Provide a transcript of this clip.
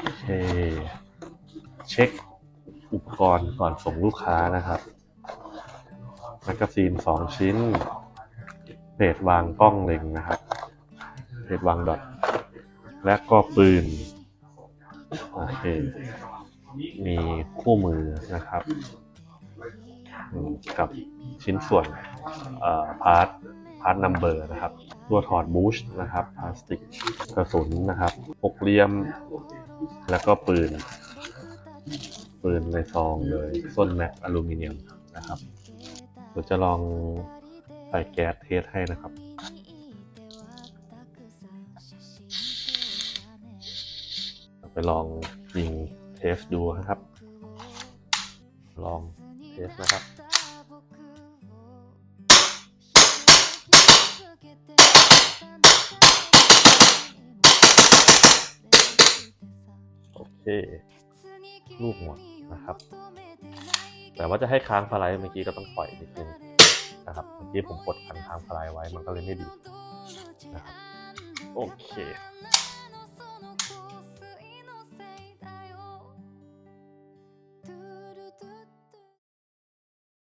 โอเค เช็คอุปกรณ์ก่อนส่งลูกค้านะครับแมกกาซีนสองชิ้นเพจวางกล้องเล็งนะครับเพจวางดอทและก็ปืน โอเค มีคู่มือนะครับ กับชิ้นส่วนพาร์ท พาร์ทนัมเบอร์นะครับตัวถอดบูชนะครับพลาสติกกระสุนนะครับหกเหลี่ยม แล้วก็ปืน ปืนในซองเลยส้นแม็กอลูมิเนียมนะครับเดี๋ยวจะลองใส่แก๊สเทสให้นะครับไปลองยิงเทสดูนะครับ ลองเทสนะครับ โอเคลูกหมดนะครับ แต่ว่าจะให้ค้างสไลด์เมื่อกี้ก็ต้องปล่อยนิดนึงนะครับเมื่อกี้ผมกดคันค้างสไลด์ไว้มันก็เลยไม่ดีนะครับโอเค